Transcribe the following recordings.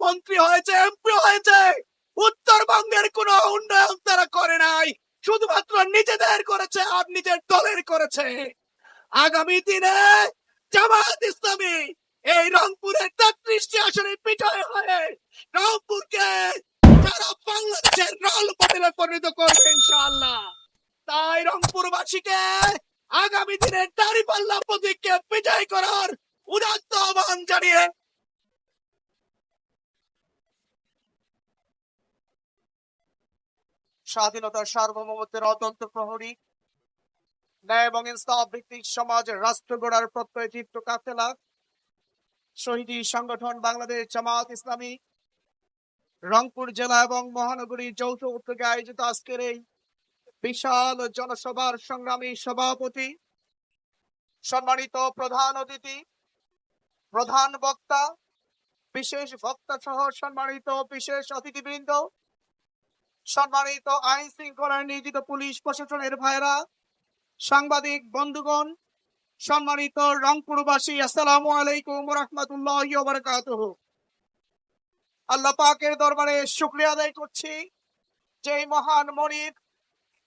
মন্ত্রী হয়েছে, এমপি হয়েছে। উত্তরবঙ্গের কোনো উন্নয়ন তারা করে নাই। শুধুমাত্র নিজেদের করেছে আর নিজের দলের করেছে। আগামী দিনে জামাত ইসলামী এই রংপুরের তেত্রিশটি আসনে বিজয় হয়ে রংপুরকে সারা বাংলাদেশের রল মডেলে পরিণত করবে ইনশাআল্লাহ। তাই রংপুরবাসীকে আগামী দিনের দাঁড়িপাল্লা প্রতীককে বিজয় করার উদাত্ত আহ্বান জানিয়ে স্বাধীনতার সার্বভৌমত্বের অত্যন্ত প্রহরী। ন্যায় এবং ইনসাফ ভিত্তিক সমাজ, রাষ্ট্র গড়ার প্রত্যয় চিত্র কাফেলা। শহীদী সংগঠন বাংলাদেশ জামাত ইসলামী। রংপুর জেলা এবং মহানগরীর যৌথ উদ্যোগে আয়োজিত আজকের এই বিশাল জনসভার সংগ্রামী সভাপতি, সম্মানিত প্রধান অতিথি, প্রধান বক্তা, বিশেষ বক্তা সহ সম্মানিত বিশেষ অতিথিবৃন্দ সম্মানিত আইন শৃঙ্খলায় নিয়োজিত পুলিশ প্রশাসনের ভাইরা সাংবাদিক বন্ধুগণ, সম্মানিত রংপুরবাসী, আসসালামু আলাইকুম রহমতুল্লাহ আল্লাহ পাকের দরবারে শুক্রিয়া আদায় করছি। যে মহান মনির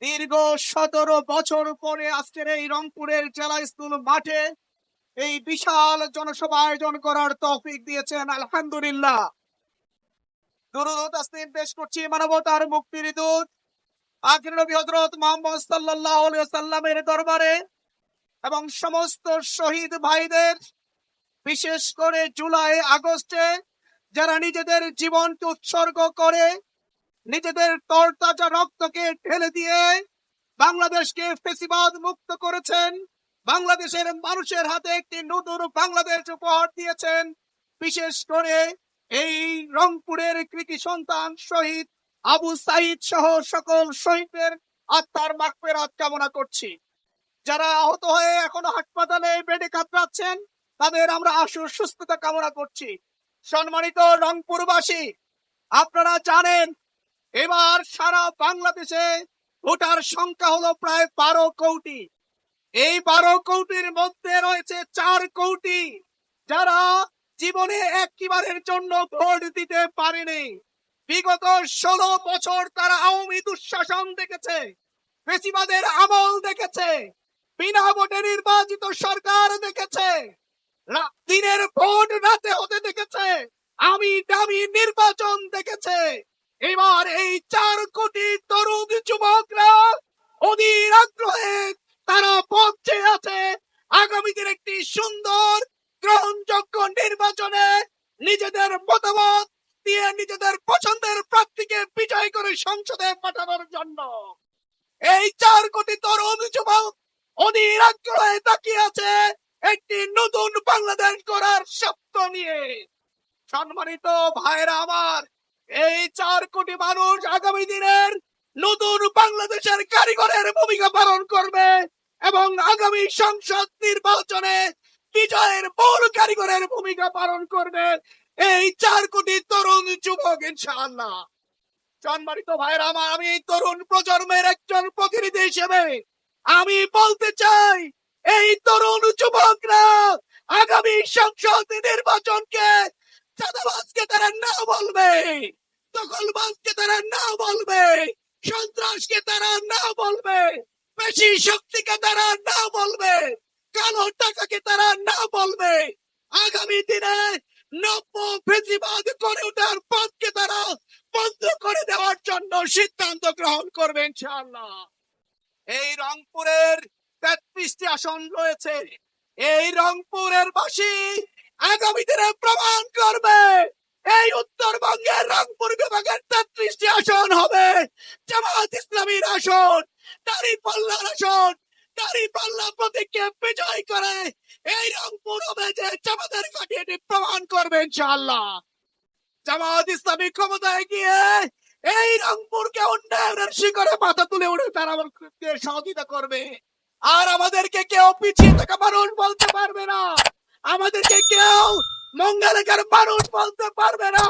দীর্ঘ সতেরো বছর পরে আজকের এই রংপুরের জেলা স্কুল মাঠে এই বিশাল জনসভা আয়োজন করার তৌফিক দিয়েছেন, আলহামদুলিল্লাহ। দুরুদ তাসলিম পেশ করছি, মানবতার মুক্তির দূত। আখির নবী হযরত মুহাম্মদ সাল্লাল্লাহু সাল্লামের দরবারে এবং সমস্ত শহীদ ভাইদের, বিশেষ করে জুলাই আগস্টে যারা নিজেদের জীবনকে উৎসর্গ করে, নিজেদের তরতাজা রক্তকে ঢেলে দিয়ে বাংলাদেশকে ফেসিবাদ মুক্ত করেছেন, বাংলাদেশের মানুষের হাতে একটি নতুন বাংলাদেশ উপহার দিয়েছেন, বিশেষ করে এই রংপুরের কৃতি সন্তান শহীদ আবু সাইদ সহ সকল শহীদদের আত্মার মাগফিরাত কামনা করছি। যারা আহত হয়ে এখনও হাসপাতালে বেডে কাতরাচ্ছেন, তাদের আমরা আশু সুস্থতা কামনা করছি। সম্মানিত রংপুরবাসী, আপনারা জানেন, এবার সারা বাংলাদেশে ভোটার সংখ্যা হলো প্রায় বারো কোটি। এই বারো কোটির মধ্যে রয়েছে চার কোটি যারা জীবনে একবারের জন্য ভোট দিতে পারেনি। বিগত ষোলো বছর তারা আওয়ামী দুঃশাসন দেখেছে বেশিবাদের আমল দেখেছে, বিনা ভোটে নির্বাচিত সরকার দেখেছে দিনের ভোট রাতে হতে দেখেছে, আমি দামি নির্বাচন দেখেছে। এবার এই চার কোটি তরুণ যুবকরা অধীর আগ্রহে তারা পথে আছে আগামী দিন একটি সুন্দর গ্রহণযোগ্য নির্বাচনে নিজেদের মতামত দিয়ে নিজেদের পছন্দের প্রার্থীকে বিজয় করে সংসদে পাঠানোর জন্য। এই চার কোটি তরুণ যুবক অধীর আগ্রহে তাকিয়ে আছে একটি নতুন বাংলাদেশ গড়ার স্বপ্ন নিয়ে। সম্মানিত ভাইরা আমার, এই চার কোটি মানুষ আগামী দিনের নতুন বাংলাদেশের কারিগরের ভূমিকা পালন করবে এবং আগামী সংসদ নির্বাচনে বিজয়ের মূল কারিগরের ভূমিকা পালন করবে এই চার কোটি তরুণ যুবক, ইনশাআল্লাহ। সম্মানিত ভাইরা আমার আমি তরুণ প্রজন্মের একজন প্রতিনিধি হিসেবে আমি বলতে চাই, এই তরুণ যুবকরা আগামী সংসদ নির্বাচনকে চাঁদাবাজকে তারা না বলবে, দখলবাজকে তারা না বলবে, সন্ত্রাসকে তারা না বলবে, বেশি শক্তিকে তারা না বলবে কালো টাকাকে তারা না বলবে। আগামী দিনে নব্য করে ওঠার পথকে তারা বন্ধ করে দেওয়ার জন্য সিদ্ধান্ত গ্রহণ করবে, ইনশাআল্লাহ। এই রংপুরের তেত্রিশটি আসন রয়েছে। এই রংপুরের বাসী আগামী দিনে প্রমাণ করবে। এই উত্তরবঙ্গের রংপুর বিভাগের তেত্রিশটি আসন হবে। জামাত ইসলামীর আসন দাড়ি পাল্লার আসন দাড়ি পাল্লা প্রতীককে বিজয় করে। এই রংপুর যে জামাতের কাটিয়ে প্রমাণ করবে, ইনশাআল্লাহ। জামাত ইসলামী ক্ষমতায় গিয়ে এই রংপুরকে উন্নয়নের শিখরে মাথা তুলে উঠে তারা আমাদেরকে সহযোগিতা করবে। আর আমাদেরকে কেউ পিছিয়ে থাকা মানুষ বলতে পারবে না। আমাদেরকে কেউ মঙ্গলেকার মানুষ বলতে পারবে না।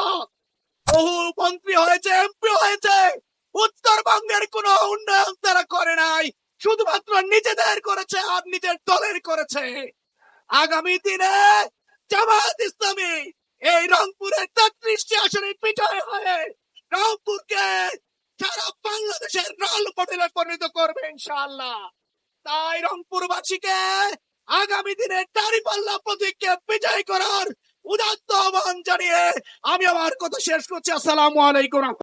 বহু মন্ত্রী হয়েছে, এমপি হয়েছে। উত্তরবঙ্গের কোনো উন্নয়ন তারা করে নাই। শুধুমাত্র নিজেদের করেছে, আর নিজের দলের করেছে। আগামী দিনে জামাত ইসলামী এই রংপুরের তেত্রিশটি নির্বাচনী বিজয় হয়ে রংপুরকে সারা বাংলাদেশের রোল মডেলে পরিণত করবে, ইনশাআল্লাহ। তাই রংপুরবাসীকে আগামী দিনে দাঁড়িপাল্লা প্রতীককে বিজয় করার উদাত্ত আহ্বান জানিয়ে আমি আমার কথা শেষ করছি। আসসালামু আলাইকুম।